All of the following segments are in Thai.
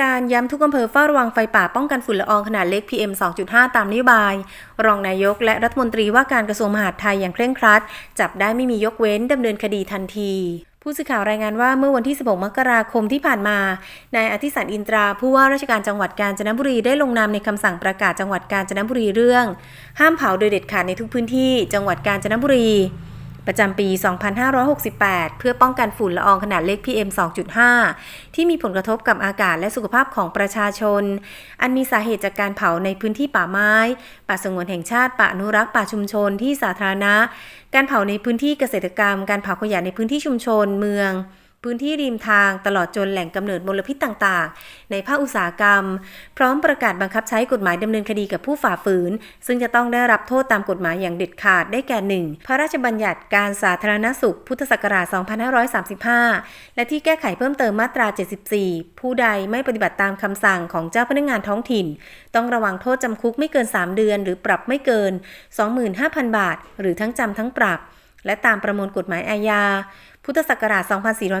การย้ำทุกอำเภอเฝ้าระวังไฟป่าป้องกันฝุ่นละอองขนาดเล็ก PM 2.5 ตามนโยบาย รองนายกและรัฐมนตรีว่าการกระทรวงมหาดไทยอย่างเคร่งครัด จับได้ไม่มียกเว้นดำเนินคดีทันทีผู้สื่อข่าวรายงานว่าเมื่อวันที่ 16 มกราคมที่ผ่านมา นายอธิสันอินตรา ผู้ว่าราชการจังหวัดกาญจนบุรีได้ลงนามในคำสั่งประกาศจังหวัดกาญจนบุรีเรื่อง ห้ามเผาโดยเด็ดขาดในทุกพื้นที่จังหวัดกาญจนบุรี ประจำปี 2568 เพื่อป้องกันฝุ่นละอองขนาดเล็ก PM 2.5 ที่มีผลกระทบกับอากาศและสุขภาพของประชาชน อันมีสาเหตุจากการเผาในพื้นที่ป่าไม้ ป่าสงวนแห่งชาติ ป่าอนุรักษ์ ป่าชุมชน ที่สาธารณะ การเผาในพื้นที่เกษตรกรรม การเผาขยะในพื้นที่ชุมชน เมือง พื้นที่ริมทางตลอดจนแหล่งกำเนิดมลพิษต่างๆ ในภาคอุตสาหกรรม พร้อมประกาศบังคับใช้กฎหมายดำเนินคดีกับผู้ฝ่าฝืน ซึ่งจะต้องได้รับโทษตามกฎหมายอย่างเด็ดขาดได้แก่ 1. พระราชบัญญัติการสาธารณสุข พุทธศักราช 2535 และที่แก้ไขเพิ่มเติมมาตรา 74 ผู้ใดไม่ปฏิบัติตามคำสั่งของเจ้าพนักงานท้องถิ่น ต้องระวังโทษจำคุกไม่เกิน 3 เดือน หรือปรับไม่เกิน 25,000 บาท หรือทั้งจำทั้งปรับและตามประมวลกฎหมายอาญา พุทธศักราช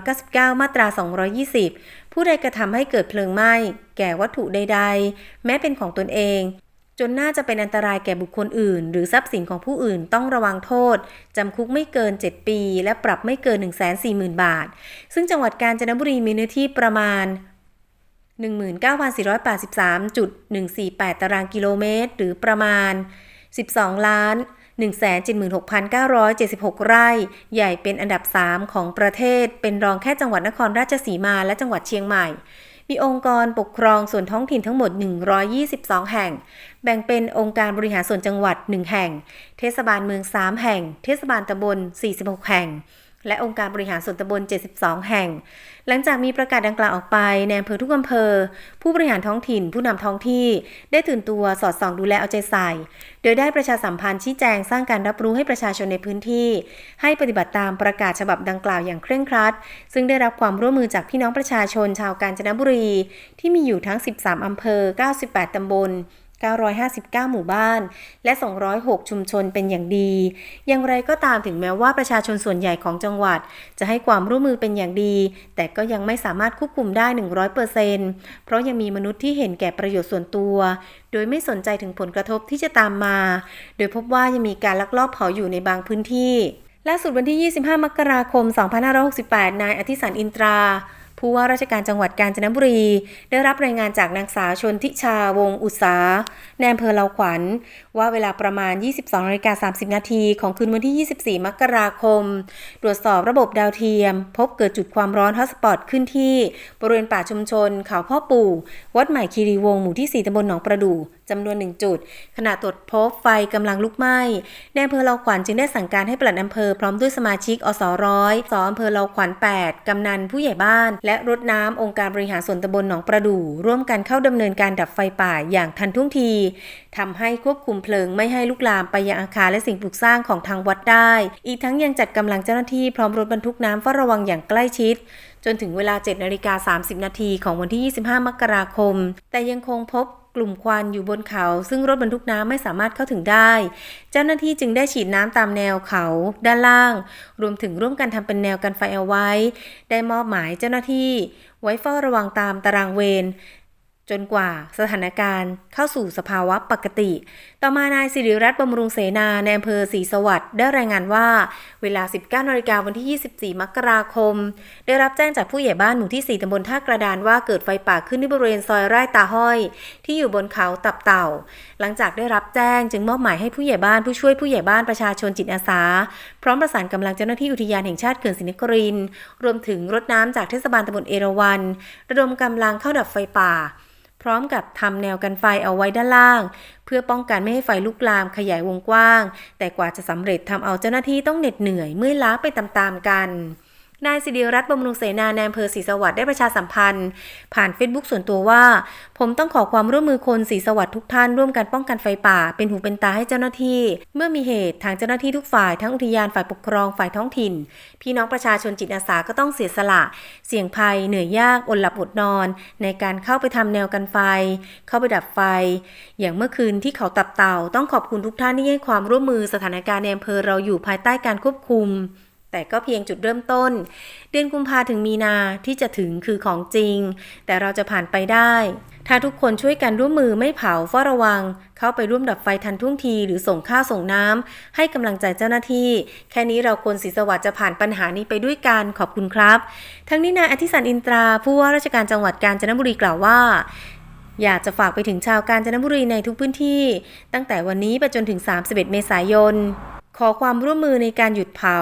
2499 มาตรา 220 ผู้ใดกระทำให้เกิดเพลิงไหม้แก่วัตถุใด ๆ แม้เป็นของตนเอง จนน่าจะเป็นอันตรายแก่บุคคลอื่น หรือทรัพย์สินของผู้อื่นต้องระวังโทษ จำคุกไม่เกิน 7 ปี และปรับไม่เกิน 140,000 บาท ซึ่งจังหวัดกาญจนบุรีมีเนื้อที่ประมาณ19,483.148 ตารางกิโลเมตร หรือประมาณ 12 ล้าน 176,976 ไร่ ใหญ่เป็นอันดับ 3 ของประเทศ เป็นรองแค่จังหวัดนครราชสีมาและจังหวัดเชียงใหม่ มีองค์กรปกครองส่วนท้องถิ่นทั้งหมด 122 แห่ง แบ่งเป็นองค์การบริหารส่วนจังหวัด 1 แห่ง เทศบาลเมือง 3 แห่ง เทศบาลตำบล 46 แห่ง และองค์การบริหารส่วนตำบล 72 แห่ง หลังจากมีประกาศดังกล่าวออกไปในอำเภอทุกอำเภอ ผู้บริหารท้องถิ่น ผู้นำท้องที่ ได้ตื่นตัวสอดส่องดูแลเอาใจใส่ โดยได้ประชาสัมพันธ์ชี้แจงสร้างการรับรู้ให้ประชาชนในพื้นที่ ให้ปฏิบัติตามประกาศฉบับดังกล่าวอย่างเคร่งครัด ซึ่งได้รับความร่วมมือจากพี่น้องประชาชนชาวกาญจนบุรี ที่มีอยู่ทั้ง 13 อำเภอ 98 ตำบล 959 หมู่บ้าน และ 206 ชุมชนเป็นอย่างดี อย่างไรก็ตามถึงแม้ว่าประชาชนส่วนใหญ่ของจังหวัด จะให้ความร่วมมือเป็นอย่างดี แต่ก็ยังไม่สามารถควบคุมได้ 100%เพราะยังมีมนุษย์ที่เห็นแก่ประโยชน์ส่วนตัว โดยไม่สนใจถึงผลกระทบที่จะตามมา โดยพบว่ายังมีการลักลอบเผาอยู่ในบางพื้นที่ล่าสุดวันที่ 25 มกราคม 2568 นายอธิสันอินตรา ผู้ว่าราชการจังหวัดกาญจนบุรี ได้รับรายงานจากนางสาวชนทิชาวงศ์อุตสาในอำเภอเลาขวัญ ว่าเวลาประมาณ 22นาฬิกา30 นาทีของคืนวันที่ 24 มกราคม ตรวจสอบระบบดาวเทียม พบเกิดจุดความร้อนฮอตสปอตขึ้นที่ บริเวณป่าชุมชนเขาพ่อปู่ วัดใหม่คีรีวงศ์หมู่ที่ 4ตำบลหนองประดู่จำนวนหนึ่งจุด ขณะตรวจพบไฟกำลังลุกไหม้ในอำเภอเลาขวัญจึงได้สั่งการให้ปลัดอำเภอพร้อมด้วยสมาชิกอสร้อยสอำเภอเลาขวัญ 8 กำนันผู้ใหญ่บ้าน และรถน้ำองค์การบริหารส่วนตำบลหนองประดู่ร่วมกันเข้าดำเนินการดับไฟป่าอย่างทันท่วงทีทำให้ควบคุมเพลิงไม่ให้ลุกลามไปยังอาคารและสิ่งปลูกสร้างของทางวัดได้ อีกทั้งยังจัดกำลังเจ้าหน้าที่พร้อมรถบรรทุกน้ำเฝ้าระวังอย่างใกล้ชิดจนถึงเวลา7นาฬิกา30 นาทีของวันที่ 25 มกราคม แต่ยังคงพบ กลุ่มควันอยู่บนเขา ซึ่งรถบรรทุกน้ำไม่สามารถเข้าถึงได้ เจ้าหน้าที่จึงได้ฉีดน้ำตามแนวเขาด้านล่าง รวมถึงร่วมกันทำเป็นแนวกันไฟเอาไว้ ได้มอบหมายเจ้าหน้าที่ ไว้เฝ้าระวังตามตารางเวร จนกว่าสถานการณ์เข้าสู่สภาวะปกติ ต่อมานายสิริรัตน์บำรุงเสนาในอำเภอศรีสวัสดิ์ได้รายงานว่า เวลา 19นาฬิกาวันที่ 24 มกราคม ได้รับแจ้งจากผู้ใหญ่บ้านหมู่ที่ 4ตำบลท่ากระดานว่าเกิดไฟป่าขึ้นที่บริเวณซอยไร่ตาห้อย ที่อยู่บนเขาตับเต่า หลังจากได้รับแจ้งจึงมอบหมายให้ผู้ใหญ่บ้านผู้ช่วยผู้ใหญ่บ้านประชาชนจิตอาสา พร้อมประสานกำลังเจ้าหน้าที่อุทยานแห่งชาติเขื่อนศรีนครินทร์รวมถึงรถน้ำจากเทศบาลตำบลเอราวัณระดมกำลังเข้าดับไฟป่า พร้อมกับทำแนวกันไฟเอาไว้ด้านล่าง เพื่อป้องกันไม่ให้ไฟลุกลามขยายวงกว้าง แต่กว่าจะสำเร็จทำเอาเจ้าหน้าที่ต้องเหน็ดเหนื่อยเมื่อยล้าไปตามๆกัน นายสิริรัตน์บำรุงเสนาในอำเภอศรีสวัสดิ์ได้ประชาสัมพันธ์ ผ่านเฟซบุ๊กส่วนตัวว่า ผมต้องขอความร่วมมือคนศรีสวัสดิ์ทุกท่านร่วมกันป้องกันไฟป่า เป็นหูเป็นตาให้เจ้าหน้าที่ เมื่อมีเหตุทางเจ้าหน้าที่ทุกฝ่ายทั้งอุทยานฝ่ายปกครองฝ่ายท้องถิ่น พี่น้องประชาชนจิตอาสาก็ต้องเสียสละ เสี่ยงภัยเหนื่อยยากอดหลับอดนอน ในการเข้าไปทำแนวกันไฟ เข้าไปดับไฟ อย่างเมื่อคืนที่เขาตับเต่าต้องขอบคุณทุกท่านที่ให้ความร่วมมือสถานการณ์ในอำเภอเราอยู่ภายใต้การควบคุม แต่ก็เพียงจุดเริ่มต้น เดือนกุมภาถึงมีนาที่จะถึงคือของจริง แต่เราจะผ่านไปได้ ถ้าทุกคนช่วยกันร่วมมือไม่เผาเฝ้าระวัง เข้าไปร่วมดับไฟทันท่วงที หรือส่งข้าวส่งน้ำให้กำลังใจเจ้าหน้าที่ แค่นี้เราคนศรีสวัสดิ์จะผ่านปัญหานี้ไปด้วยกันขอบคุณครับ ทั้งนี้นายอธิสันอินตราผู้ว่าราชการจังหวัดกาญจนบุรีกล่าวว่าอยากจะฝากไปถึงชาวกาญจนบุรีในทุกพื้นที่ ตั้งแต่วันนี้ไปจนถึง 31 เมษายน ขอความร่วมมือในการหยุดเผา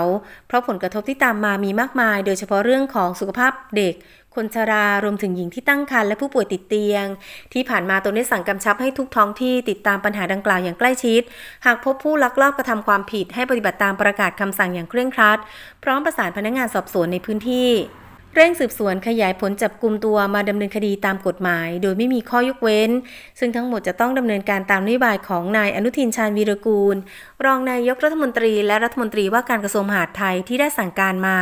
เพราะผลกระทบที่ตามมามีมากมาย โดยเฉพาะเรื่องของสุขภาพเด็ก คนชรารวมถึงหญิงที่ตั้งครรภ์และผู้ป่วยติดเตียง ที่ผ่านมาตนได้สั่งกำชับให้ทุกท้องที่ติดตามปัญหาดังกล่าวอย่างใกล้ชิด หากพบผู้ลักลอบกระทำความผิดให้ปฏิบัติตามประกาศคำสั่งอย่างเคร่งครัด พร้อมประสานพนักงานสอบสวนในพื้นที่ เร่งสืบสวนขยายผลจับกลุ่มตัวมาดำเนินคดีตามกฎหมาย โดยไม่มีข้อยกเว้น ซึ่งทั้งหมดจะต้องดำเนินการตามนโยบายของนายอนุทินชาญวีรกูล รองนายกรัฐมนตรีและรัฐมนตรีว่าการกระทรวงมหาดไทยที่ได้สั่งการมา